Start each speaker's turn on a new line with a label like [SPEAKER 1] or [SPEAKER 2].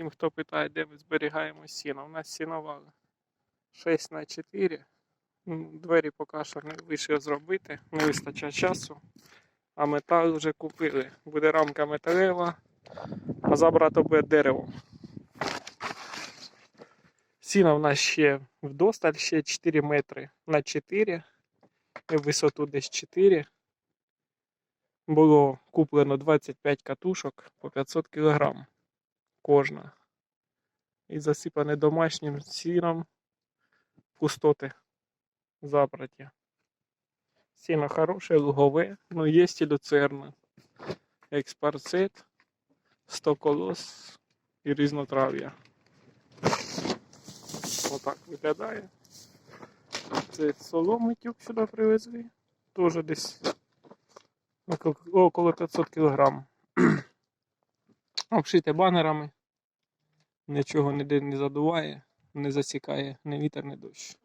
[SPEAKER 1] Тим, хто питає, де ми зберігаємо сіно. У нас сіновал 6 на 4 Ну, Двері поки що не вийшло зробити, не вистачає часу. А метал вже купили. Буде рамка металева, а забрато буде дерево. Сіна в нас ще вдосталь, ще 4 метри на 4. І висоту десь 4. Було куплено 25 катушок по 500 кг кожна. І засипане домашнім сіном пустоти забраті. Сіно хороше, лугове, ну є і люцерна. Експарцет, 100 колос і різнотрав'я. Отак виглядає. Це соломи тюк сюди привезли. Теж десь около 500 кг. Обшите банерами. Нічого не задуває, не засікає не вітер, не дощ.